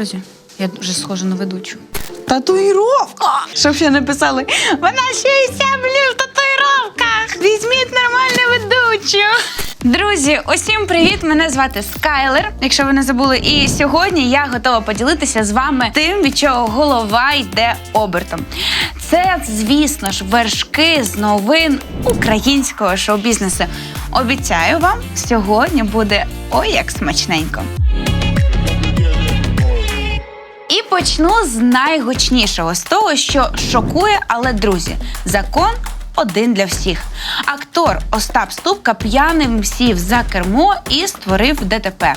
друзі. Я дуже схожа на ведучу. Татуїровка! Щоб ще не писали. Вона ще й вся, в татуїровках. Візьміть нормальну ведучу. Друзі, усім привіт! Мене звати Скайлер. Якщо ви не забули, і сьогодні я готова поділитися з вами тим, від чого голова йде обертом. Це, звісно ж, вершки з новин українського шоу-бізнесу. Обіцяю вам, сьогодні буде ой як смачненько. Почну з найгучнішого, з того, що шокує, але друзі, закон. Один для всіх. Актор Остап Ступка п'яним сів за кермо і створив ДТП.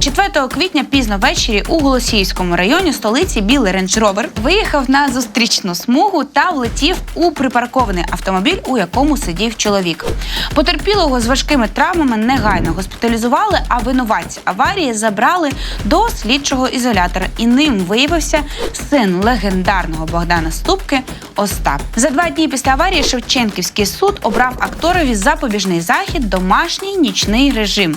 4 квітня пізно ввечері у Голосіївському районі столиці білий рейндж ровер виїхав на зустрічну смугу та влетів у припаркований автомобіль, у якому сидів чоловік. Потерпілого з важкими травмами негайно госпіталізували, а винуватці аварії забрали до слідчого ізолятора. І ним виявився син легендарного Богдана Ступки Остап. За два дні після аварії Шевченківський суд обрав акторові запобіжний захід, домашній нічний режим.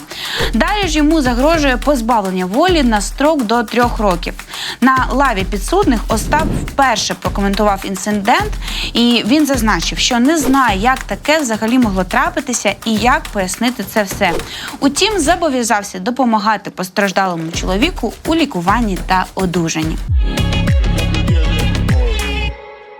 Далі ж йому загрожує позбавлення волі на строк до трьох років. На лаві підсудних Остап вперше прокоментував інцидент, і він зазначив, що не знає, як таке взагалі могло трапитися і як пояснити це все. Утім, зобов'язався допомагати постраждалому чоловіку у лікуванні та одужанні.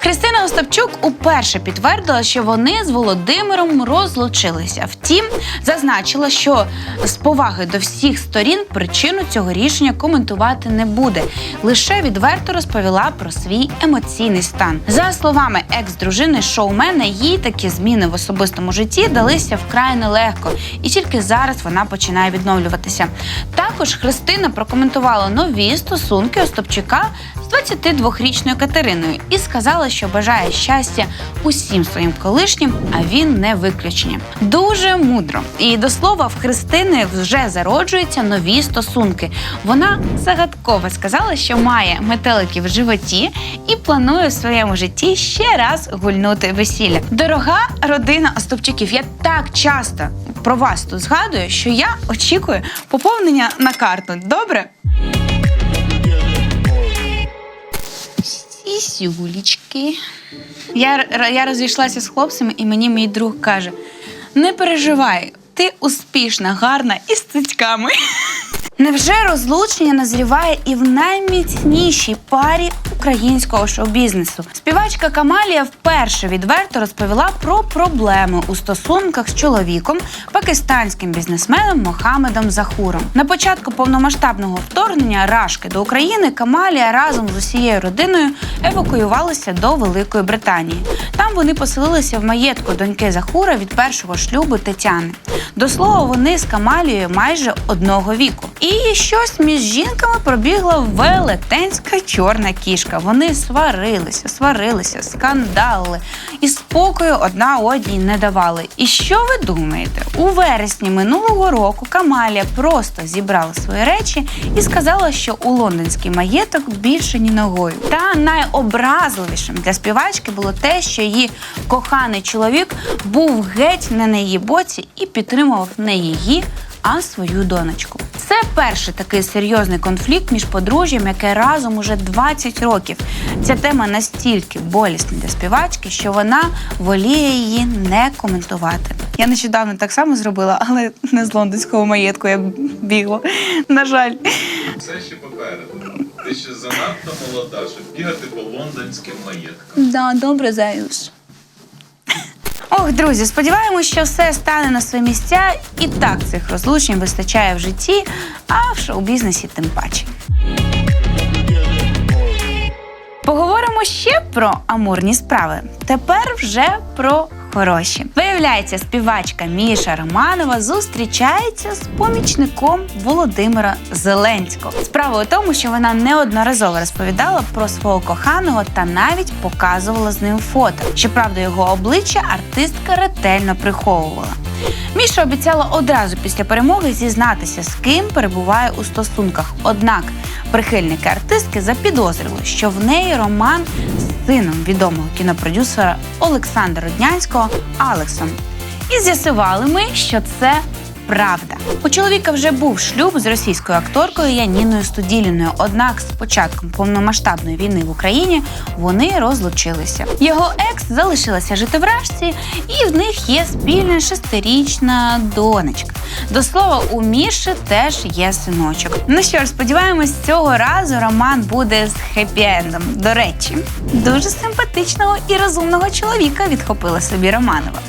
Христина Остапчук уперше підтвердила, що вони з Володимиром розлучилися. Втім, зазначила, що з поваги до всіх сторін причину цього рішення коментувати не буде. Лише відверто розповіла про свій емоційний стан. За словами екс-дружини шоумена, їй такі зміни в особистому житті далися вкрай нелегко, і тільки зараз вона починає відновлюватися. Також Христина прокоментувала нові стосунки Остапчука з 22-річною Катериною і сказала, що бажає щастя усім своїм колишнім, а він не виключення. Дуже мудро. І до слова, в Христини вже зароджуються нові стосунки. Вона загадково сказала, що має метеликів в животі і планує в своєму житті ще раз гульнути весілля. Дорога родина Остапчуків, я так часто про вас тут згадую, що я очікую поповнення на карту. Добре? Сісюлічки. Я, я розійшлася з хлопцями, і мені мій друг каже: не переживай, ти успішна, гарна і з цицьками. Невже розлучення назріває і в найміцнішій парі українського шоу-бізнесу? Співачка Камалія вперше відверто розповіла про проблеми у стосунках з чоловіком, пакистанським бізнесменом Мохамедом Захуром. На початку повномасштабного вторгнення Рашки до України Камалія разом з усією родиною евакуювалися до Великої Британії. Там вони поселилися в маєтку доньки Захура від першого шлюбу Тетяни. До слова, вони з Камалією майже одного віку. І щось між жінками пробігла велетенська чорна кішка. Вони сварилися, сварилися, скандалили і спокою одна одній не давали. І що ви думаєте? У вересні минулого року Камалія просто зібрала свої речі і сказала, що у лондонський маєток більше ні ногою. Та найобразливішим для співачки було те, що її коханий чоловік був геть не на її боці і підтримував не її, а свою донечку. Це перший такий серйозний конфлікт між подружжям, яке разом уже 20 років. Ця тема настільки болісна для співачки, що вона воліє її не коментувати. Я нещодавно так само зробила, але не з лондонського маєтку я бігла. На жаль. Це ще попереду. Ти ще занадто молода, щоб бігати по лондонським маєткам. Да, добре, Заюш. Ох, друзі, сподіваємось, що все стане на свої місця. І так цих розлучень вистачає в житті, а в шоу-бізнесі тим паче. Поговоримо ще про амурні справи. Тепер вже про хороші. Виявляється, співачка Міша Романова зустрічається з помічником Володимира Зеленського. Справа у тому, що вона неодноразово розповідала про свого коханого та навіть показувала з ним фото. Щоправда, його обличчя артистка ретельно приховувала. Міша обіцяла одразу після перемоги зізнатися, з ким перебуває у стосунках. Однак прихильники артистки запідозрили, що в неї роман сином відомого кінопродюсера Олександра Руднянського Алексом. І з'ясували ми, що це правда. У чоловіка вже був шлюб з російською акторкою Яніною Студіліною. Однак з початком повномасштабної війни в Україні вони розлучилися. Його екс залишилася жити в Рашці, і в них є спільна шестирічна донечка. До слова, у Міші теж є синочок. Ну що ж, сподіваємось, цього разу роман буде з хеппі-ендом. До речі, дуже симпатичного і розумного чоловіка відхопила собі Романова.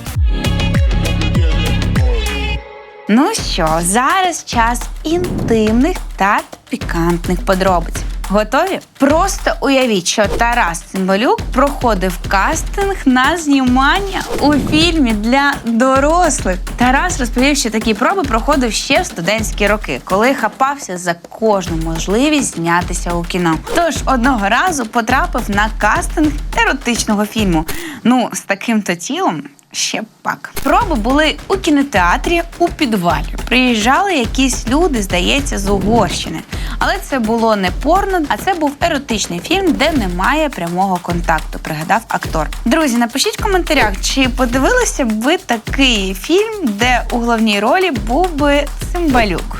Ну що, зараз час інтимних та пікантних подробиць. Готові? Просто уявіть, що Тарас Цимбалюк проходив кастинг на знімання у фільмі для дорослих. Тарас розповів, що такі проби проходив ще в студентські роки, коли хапався за кожну можливість знятися у кіно. Тож одного разу потрапив на кастинг еротичного фільму. Ну, з таким-то тілом Ще пак. Проби були у кінотеатрі у підвалі. Приїжджали якісь люди, здається, з Угорщини. Але це було не порно, а це був еротичний фільм, де немає прямого контакту, пригадав актор. Друзі, напишіть в коментарях, чи подивилися б ви такий фільм, де у головній ролі був би Цимбалюк.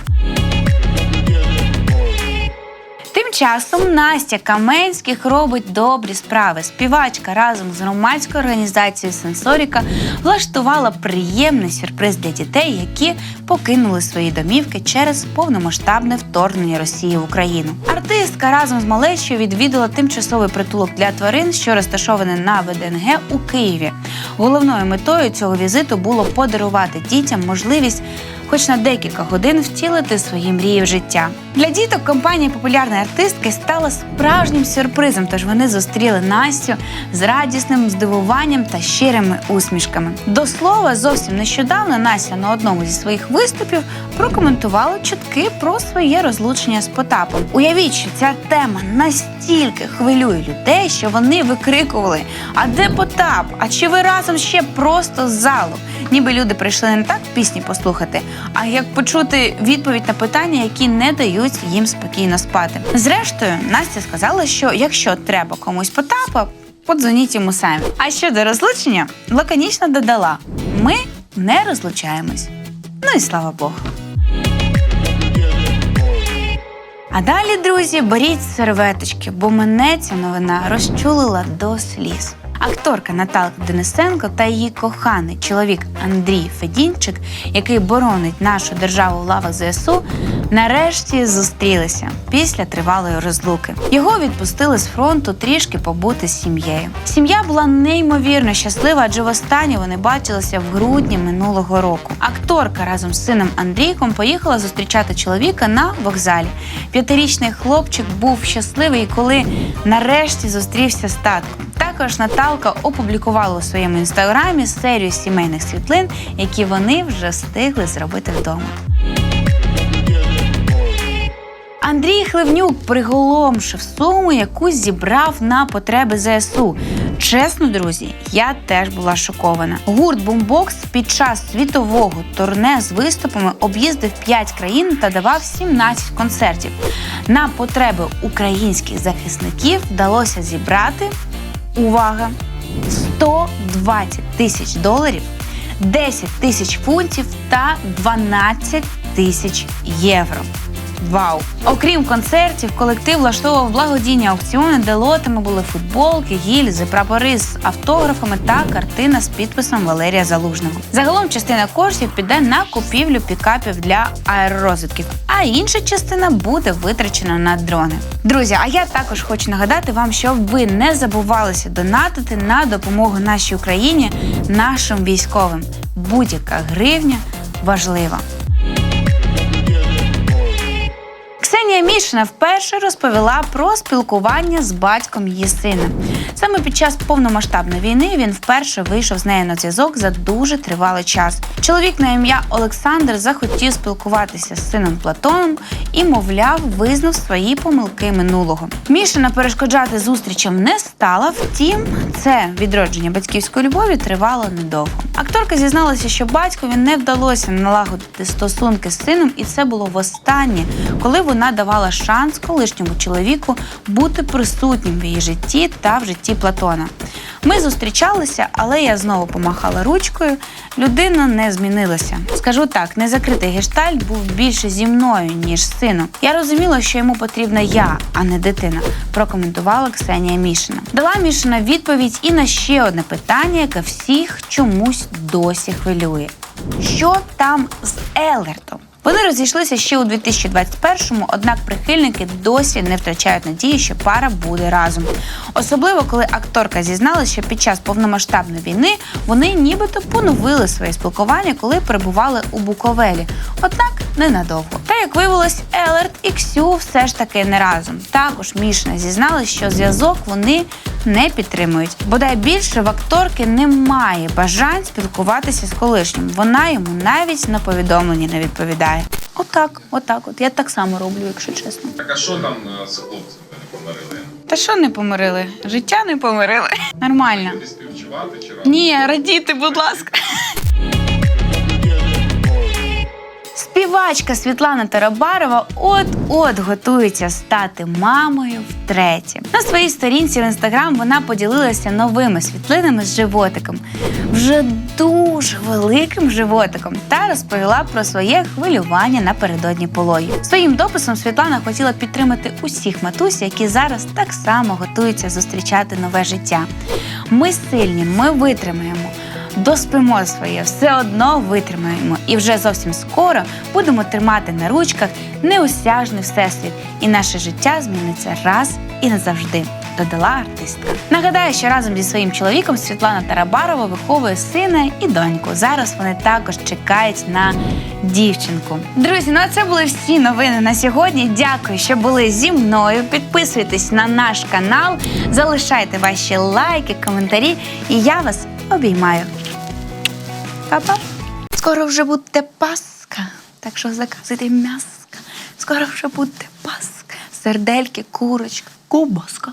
Часом Настя Каменських робить добрі справи. Співачка разом з громадською організацією Сенсоріка влаштувала приємний сюрприз для дітей, які покинули свої домівки через повномасштабне вторгнення Росії в Україну. Артистка разом з малечою відвідала тимчасовий притулок для тварин, що розташований на ВДНГ у Києві. Головною метою цього візиту було подарувати дітям можливість хоч на декілька годин втілити свої мрії в життя. Для діток компанія популярної артистки стала справжнім сюрпризом, тож вони зустріли Настю з радісним здивуванням та щирими усмішками. До слова, зовсім нещодавно Настя на одному зі своїх виступів прокоментувала чутки про своє розлучення з Потапом. Уявіть, що ця тема настільки хвилює людей, що вони викрикували: А де Потап? А чи ви разом ще просто з залу? Ніби люди прийшли не так пісні послухати, а як почути відповідь на питання, які не дають їм спокійно спати. Зрештою, Настя сказала, що якщо треба комусь Потапа, подзвоніть йому самі. А щодо розлучення, лаконічно додала: ми не розлучаємось. Ну і слава Богу. А далі, друзі, беріть серветочки, бо мене ця новина розчулила до сліз. Акторка Наталка Денисенко та її коханий чоловік Андрій Федінчик, який боронить нашу державу в лавах ЗСУ, нарешті зустрілися після тривалої розлуки. Його відпустили з фронту трішки побути з сім'єю. Сім'я була неймовірно щаслива, адже востаннє вони бачилися в грудні минулого року. Акторка разом з сином Андрійком поїхала зустрічати чоловіка на вокзалі. П'ятирічний хлопчик був щасливий, коли нарешті зустрівся з татком. Також Наталка опублікувала у своєму інстаграмі серію сімейних світлин, які вони вже встигли зробити вдома. Андрій Хливнюк приголомшив суму, яку зібрав на потреби ЗСУ. Чесно, друзі, я теж була шокована. Гурт Бумбокс під час світового турне з виступами об'їздив 5 країн та давав 17 концертів. На потреби українських захисників вдалося зібрати увага! 120 тисяч доларів, 10 тисяч фунтів та 12 тисяч євро. Вау! Окрім концертів, колектив влаштовував благодійні аукціони, де лотами були футболки, гільзи, прапори з автографами та картина з підписом Валерія Залужного. Загалом частина коштів піде на купівлю пікапів для аеророзвідків, а інша частина буде витрачена на дрони. Друзі, а я також хочу нагадати вам, щоб ви не забувалися донатити на допомогу нашій Україні, нашим військовим. Будь-яка гривня важлива. Ксенія Мішина вперше розповіла про спілкування з батьком її сина. Саме під час повномасштабної війни він вперше вийшов з нею на зв'язок за дуже тривалий час. Чоловік на ім'я Олександр захотів спілкуватися з сином Платоном і, мовляв, визнав свої помилки минулого. Мішина перешкоджати зустрічам не стала. Втім, це відродження батьківської любові тривало недовго. Акторка зізналася, що батькові не вдалося налагодити стосунки з сином, і це було востаннє, коли вона давала шанс колишньому чоловіку бути присутнім в її житті та в житті Платона. Ми зустрічалися, але я знову помахала ручкою. Людина не змінилася. Скажу так, незакритий гештальт був більше зі мною, ніж сином. Я розуміла, що йому потрібна я, а не дитина. Прокоментувала Ксенія Мішина. Дала Мішина відповідь і на ще одне питання, яке всіх чомусь досі хвилює. Що там з Елертом? Вони розійшлися ще у 2021-му, однак прихильники досі не втрачають надії, що пара буде разом. Особливо, коли акторка зізналася, що під час повномасштабної війни вони нібито поновили своє спілкування, коли перебували у Буковелі. Однак ненадовго. Та як виявилось, Елерт і Ксю все ж таки не разом. Також Мішина зізналась, що зв'язок вони не підтримують. Бодай більше в акторки немає бажань спілкуватися з колишнім. Вона йому навіть на повідомлення не відповідає. Отак, отак, от я так само роблю, якщо чесно. Так а що там е, з хлопцями не помирили? Та що не помирили? Життя не помирили. Нормально. Тобі співчувати чи радити? Ні, радіти, будь ласка. Співачка Світлана Тарабарова от-от готується стати мамою втретє. На своїй сторінці в інстаграм вона поділилася новими світлинами з животиком, вже дуже великим животиком, та розповіла про своє хвилювання напередодні пологів. Своїм дописом Світлана хотіла підтримати усіх матусь, які зараз так само готуються зустрічати нове життя. Ми сильні, ми витримаємо. Доспимо своє, все одно витримаємо. І вже зовсім скоро будемо тримати на ручках неосяжний всесвіт, і наше життя зміниться раз і назавжди. Додала артистка. Нагадаю, що разом зі своїм чоловіком Світлана Тарабарова виховує сина і доньку. Зараз вони також чекають на дівчинку. Друзі, ну а це були всі новини на сьогодні. Дякую, що були зі мною. Підписуйтесь на наш канал, залишайте ваші лайки, коментарі, і я вас обіймаю. Па-па. Скоро вже буде Пасха, так що заказуйте м'яска. Скоро вже буде Пасха. Сердельки, курочка, кубаска.